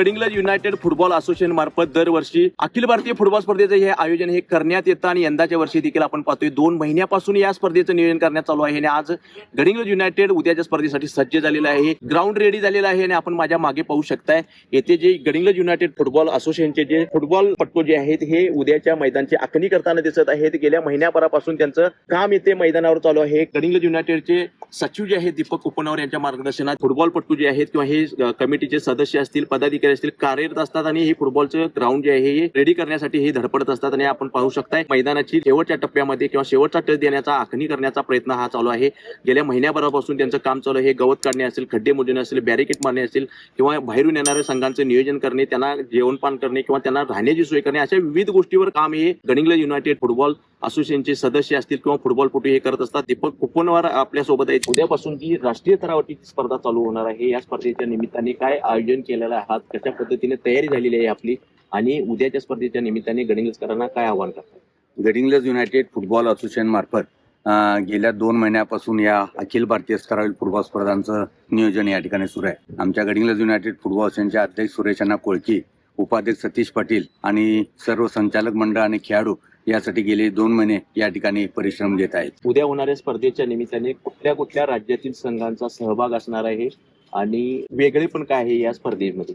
Gadhinglaj United football association मार्फत दरवर्षी Akhil Bharatiya football स्पर्धेचं हे आयोजन हे करण्यात येतं आणि यंदाच्या वर्षी देखील आपण पाहतोय दोन महिन्यापासून या स्पर्धेचं नियोजन करण्यात चालू आहे आणि आज गडिंग्लज युनायटेड उद्याच्या स्पर्धेसाठी सज्ज झालेलं आहे ग्राउंड रेडी झालेलं आहे आणि आपण माझ्या मागे पाहू शकताय येथे जे गडिंग्लज युनायटेड फुटबॉल असोसिएशनचे जे फुटबॉल पट्टू जे आहेत हे उद्याच्या मैदानची आखणी करताना दिसत आहेत. गेल्या महिन्याभरापासून त्यांचं काम येथे मैदानावर चालू आहे. गडिंग्लज युनायटेडचे सचिव जे आहेत दीपक कुपनवर यांच्या मार्गदर्शनात फुटबॉल पट्टू जे आहेत किंवा हे कमिटीचे सदस्य असतील पदाधिकारी असतील कार्यरत असतात आणि हे फुटबॉलचं ग्राउंड जे आहे हे रेडी करण्यासाठी हे धडपडत असतात आणि आपण पाहू शकताय मैदानाची शेवटच्या टप्प्यामध्ये किंवा शेवटचा टच देण्याचा आखणी करण्याचा प्रयत्न हा चालू आहे. गेल्या महिन्याभरापासून त्यांचं काम चालू आहे. हे गवत काढणे असेल खड्डे मोजणे असेल बॅरिकेड मारणे असेल किंवा बाहेरून येणाऱ्या संघांचं नियोजन करणे त्यांना जेवणपान करणे किंवा त्यांना राहण्याची सोय करणे अशा विविध गोष्टीवर काम हे गडिंग्लज युनायटेड फुटबॉल असोसिएशनचे सदस्य असतील किंवा फुटबॉलपटू हे करत असतात दीपक कुपनवार आपल्यासोबत आहेत. उद्यापासून जी राष्ट्रीय स्तरावरची स्पर्धा चालू होणार आहे या स्पर्धेच्या निमित्ताने काय आयोजन केलेलं आहात कशा पद्धतीने तयारी झालेली आहे आपली आणि उद्याच्या स्पर्धेच्या निमित्ताने गडिंग्लजकरांना काय आव्हान करतात गडिंग्लज युनायटेड फुटबॉल असोसिएशन मार्फत गेल्या दोन महिन्यापासून या अखिल भारतीय स्तरावरील फुटबॉल स्पर्धांचं नियोजन या ठिकाणी सुरू आहे. आमच्या गडिंग्लज युनायटेड फुटबॉल असोसिएशनचे अध्यक्ष सुरेशांना कोळकी उपाध्यक्ष सतीश पाटील आणि सर्व संचालक मंडळ आणि खेळाडू यासाठी गेले दोन महिने या ठिकाणी परिश्रम घेत आहेत. उद्या होणाऱ्या स्पर्धेच्या निमित्ताने कुठल्या कुठल्या राज्यातील संघांचा सहभाग असणार आहे आणि वेगळे पण काय आहे या स्पर्धेमध्ये?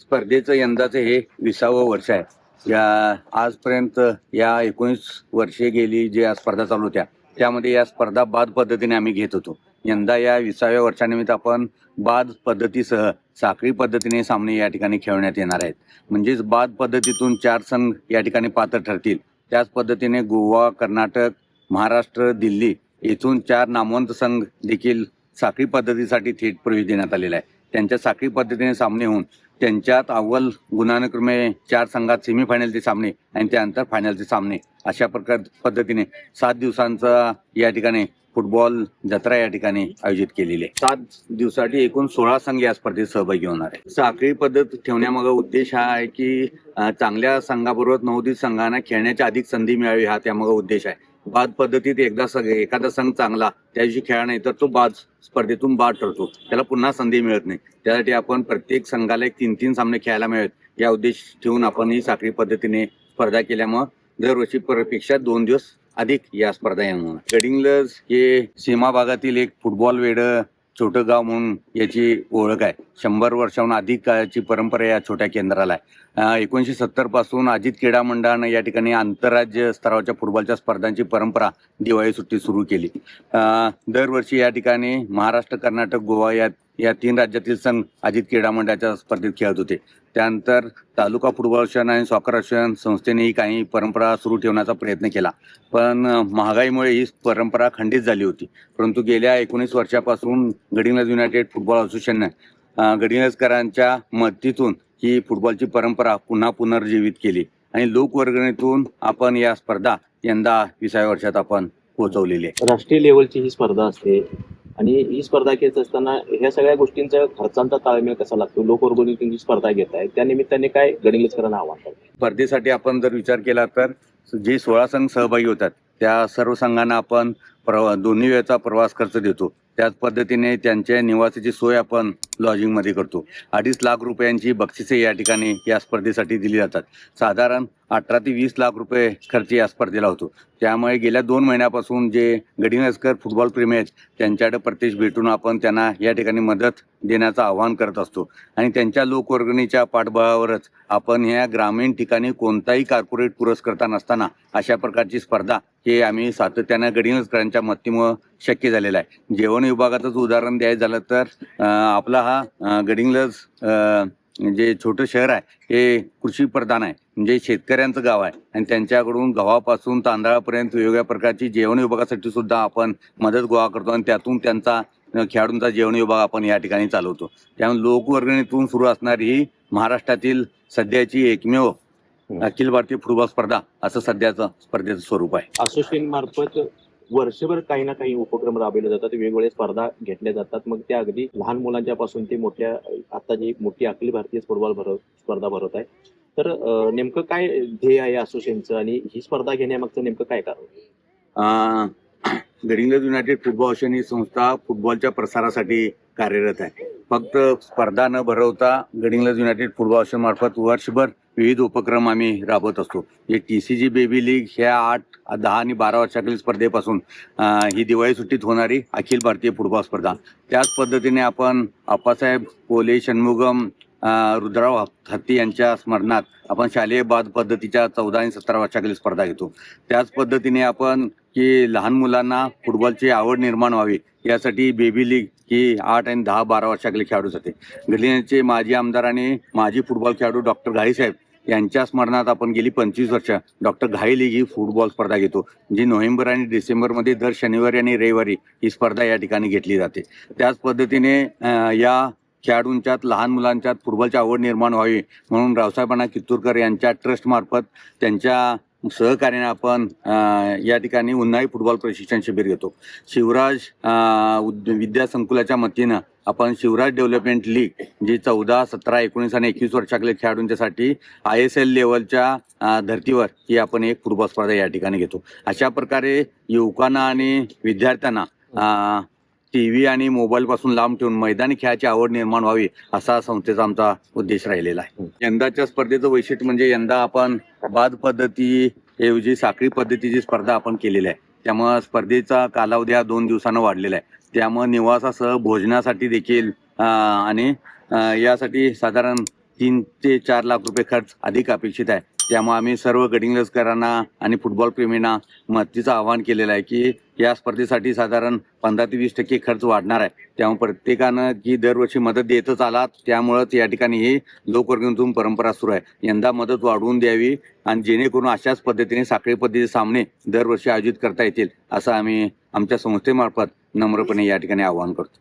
स्पर्धेचं यंदाचं हे विसावं वर्ष आहे. या आजपर्यंत या एकोणीस वर्षे गेली जे या स्पर्धा चालू होत्या त्यामध्ये या स्पर्धा बाद पद्धतीने आम्ही घेत होतो. यंदा या विसाव्या वर्षानिमित्त आपण बाद पद्धतीसह साखळी पद्धतीने सामने या ठिकाणी खेळण्यात येणार आहेत. म्हणजेच बाद पद्धतीतून चार संघ या ठिकाणी पात्र ठरतील. त्याच पद्धतीने गोवा कर्नाटक महाराष्ट्र दिल्ली येथून चार नामवंत संघ देखील साखळी पद्धतीसाठी थेट प्रवेश देण्यात आलेला आहे. त्यांच्या साखळी पद्धतीने सामने होऊन त्यांच्यात अव्वल गुणानुक्रमे चार संघात सेमीफायनलचे सामने आणि त्यानंतर फायनलचे सामने अशा प्रकार पद्धतीने सात दिवसांचा या ठिकाणी फुटबॉल जत्रा या ठिकाणी आयोजित केलेली आहे. सात दिवसासाठी एकूण सोळा संघ या स्पर्धेत सहभागी होणार आहे साखळी पद्धत ठेवण्यामागे उद्देश हा आहे की चांगल्या संघाबरोबर नवोदित संघांना खेळण्याची अधिक संधी मिळावी हा त्यामागे उद्देश आहे. बाद पद्धतीत एकदा संघ एखादा संघ चांगला त्या दिवशी खेळा नाही तर तो बाद स्पर्धेतून बाद ठरतो. त्याला पुन्हा संधी मिळत नाही. त्यासाठी आपण प्रत्येक संघाला एक तीन तीन सामने खेळायला मिळत. या उद्देश ठेवून आपण ही साखळी पद्धतीने स्पर्धा केल्यामुळे दरवर्षी पेक्षा दोन दिवस अधिक या स्पर्धा येणार गडिंग्लज हे सीमा भागातील एक फुटबॉल वेड छोटं गाव म्हणून याची ओळख आहे. शंभर वर्षाहून अधिक काळाची परंपरा या छोट्या केंद्राला आहे. एकोणीशे एकोणीसशे सत्तरपासून अजित क्रीडा मंडळानं या ठिकाणी आंतरराज्य स्तरावरच्या फुटबॉलच्या स्पर्धांची परंपरा दिवाळी सुट्टी सुरू केली. दरवर्षी या ठिकाणी महाराष्ट्र कर्नाटक गोवा या या तीन राज्यातील संघ अजित क्रीडा मंडळाच्या स्पर्धेत खेळत होते. त्यानंतर तालुका फुटबॉल शन आणि सॉकर संस्थेने संस्थेनेही काही परंपरा सुरू ठेवण्याचा प्रयत्न केला. पण महागाईमुळे ही परंपरा खंडित झाली होती. परंतु गेल्या एकोणीस वर्षापासून गडिंगज युनायटेड फुटबॉल असोसिएशनने गडिंगजकरांच्या मदतीतून ही फुटबॉलची परंपरा पुन्हा पुनर्जीवित केली. आणि लोकवर्गणीतून आपण या स्पर्धा यंदा विसाव्या वर्षात आपण पोहोचवलेली आहे. राष्ट्रीय लेवलची ही स्पर्धा असते. आणि ही स्पर्धा घेत असताना ह्या सगळ्या गोष्टींचा खर्चांचा ताळमेळ कसा लागतो? लोक जी स्पर्धा घेत आहेत. त्या निमित्ताने काय गडिंग्लजकरांना आव्हान स्पर्धेसाठी आपण जर विचार केला तर जे सोळा संघ सहभागी होतात त्या सर्व संघांना आपण प्रवा दोन्ही वेळचा प्रवास खर्च देतो. त्याच पद्धतीने त्यांच्या निवासाची सोय आपण लॉजिंगमध्ये करतो. अडीच लाख रुपयांची बक्षिसे या ठिकाणी या स्पर्धेसाठी दिली जातात. साधारण अठरा ते वीस लाख रुपये खर्च या स्पर्धेला होतो. त्यामुळे गेल्या दोन महिन्यापासून जे गडिंगजकर फुटबॉल प्रेमी आहेत त्यांच्याकडे प्रत्यक्ष भेटून आपण त्यांना या ठिकाणी मदत देण्याचं आवाहन करत असतो. आणि त्यांच्या लोकवर्गणीच्या पाठबळावरच आपण ह्या ग्रामीण ठिकाणी कोणताही कॉर्पोरेट पुरस्कर्ता नसताना अशा प्रकारची स्पर्धा हे आम्ही सातत्यानं गडिंगजकरांच्या मदतीमुळं शक्य झालेलं आहे. जेवण विभागाचंच उदाहरण द्यायचं झालं तर आपला हा गडिंगलज जे छोटं शहर आहे हे कृषी प्रधान आहे. म्हणजे शेतकऱ्यांचं गाव आहे. आणि त्यांच्याकडून गव्हापासून तांदळापर्यंत वेगवेगळ्या प्रकारची जेवण विभागासाठी सुद्धा आपण मदत गोळा करतो आणि त्यातून त्यांचा खेळाडूंचा जेवण विभाग आपण या ठिकाणी चालवतो. त्यामुळे लोकवर्गणीतून सुरू असणारी ही महाराष्ट्रातील सध्याची एकमेव अखिल भारतीय फुटबॉल स्पर्धा असं सध्याचं स्पर्धेचं स्वरूप आहे. असोसिएशन मार्फत वर्षभर काही ना काही उपक्रम राबवले जातात वेगवेगळ्या स्पर्धा घेतल्या जातात. मग त्या अगदी लहान मुलांच्या पासून ते मोठ्या आता जी मोठी अखिल भारतीय फुटबॉल भरव स्पर्धा भरवत आहे. तर नेमकं काय ध्येय आहे असोसिएशनचं आणि ही स्पर्धा घेण्यामागचं नेमकं काय कारण? अं, गडिंग्लज युनायटेड फुटबॉल असोसिएशन ही संस्था फुटबॉलच्या प्रसारासाठी कार्यरत आहे. फक्त स्पर्धा न भरवता गडिंग्लज युनायटेड फुटबॉल असोसिएशन मार्फत वर्षभर विविध उपक्रम आम्ही राबवत असतो. हे T C G baby league ह्या आठ दहा आणि बारा वर्षाखालील स्पर्धेपासून ही दिवाळी सुट्टीत होणारी अखिल भारतीय फुटबॉल स्पर्धा. त्याच पद्धतीने आपण आप्पासाहेब कोले षण्मुगम रुद्राव हत्ती यांच्या स्मरणात आपण शालेय बाद पद्धतीच्या चौदा आणि सतरा वर्षाखालील स्पर्धा घेतो. त्याच पद्धतीने आपण की लहान मुलांना फुटबॉलची आवड निर्माण व्हावी यासाठी बेबी लीग ही आठ आणि दहा बारा वर्षाखाली जाते. गलियाचे माजी आमदार आणि माजी फुटबॉल खेळाडू डॉक्टर घाईसाहेब यांच्या स्मरणात आपण गेली पंचवीस वर्ष. डॉक्टर घाई लीग ही फुटबॉल स्पर्धा घेतो जी नोव्हेंबर आणि डिसेंबरमध्ये दर शनिवारी आणि रविवारी ही स्पर्धा या ठिकाणी घेतली जाते. त्याच पद्धतीने या खेळाडूंच्यात लहान मुलांच्यात फुटबॉलची आवड निर्माण व्हावी म्हणून रावसाहेबांना कित्तूरकर यांच्या ट्रस्टमार्फत त्यांच्या सहकार्याने आपण या ठिकाणी उन्हाळी फुटबॉल प्रशिक्षण शिबिर घेतो. शिवराज उद- विद्या संकुलाच्या वतीनं आपण शिवराज डेव्हलपमेंट लीग जी चौदा सतरा एकोणीस आणि एकवीस वर्षाकडे खेळाडूंच्यासाठी आय एस एल लेवलच्या धर्तीवर ही आपण एक फुटबॉल स्पर्धा या ठिकाणी घेतो. अशा प्रकारे युवकांना आणि विद्यार्थ्यांना टी व्ही आणि मोबाईल पासून लांब ठेवून मैदानी खेळाची आवड निर्माण व्हावी असा संस्थेचा आमचा उद्देश राहिलेला आहे. यंदाच्या स्पर्धेचं वैशिष्ट्य म्हणजे यंदा आपण बाद पद्धती ऐवजी साखळी पद्धतीची स्पर्धा आपण केलेली आहे. त्यामुळं स्पर्धेचा कालावधी हा दोन दिवसानं वाढलेला आहे. त्यामुळं निवासासह भोजनासाठी देखील आणि यासाठी साधारण तीन ते चार लाख रुपये खर्च अधिक अपेक्षित आहे. त्यामुळे आम्ही सर्व गडिंग्लजकरांना आणि फुटबॉल प्रेमींना मदतीचं आवाहन केलेलं आहे की या स्पर्धेसाठी साधारण पंधरा ते वीस टक्के खर्च वाढणार आहे. त्यामुळे प्रत्येकानं की दरवर्षी मदत देतच आलात त्यामुळंच या ठिकाणी ही लोकवर्गणीतून परंपरा सुरू आहे. यंदा मदत वाढवून द्यावी आणि जेणेकरून अशाच पद्धतीने साखळी पद्धतीचे सामने दरवर्षी आयोजित करता येतील असं आम्ही आमच्या संस्थेमार्फत नम्रपणे या ठिकाणी आवाहन करतो.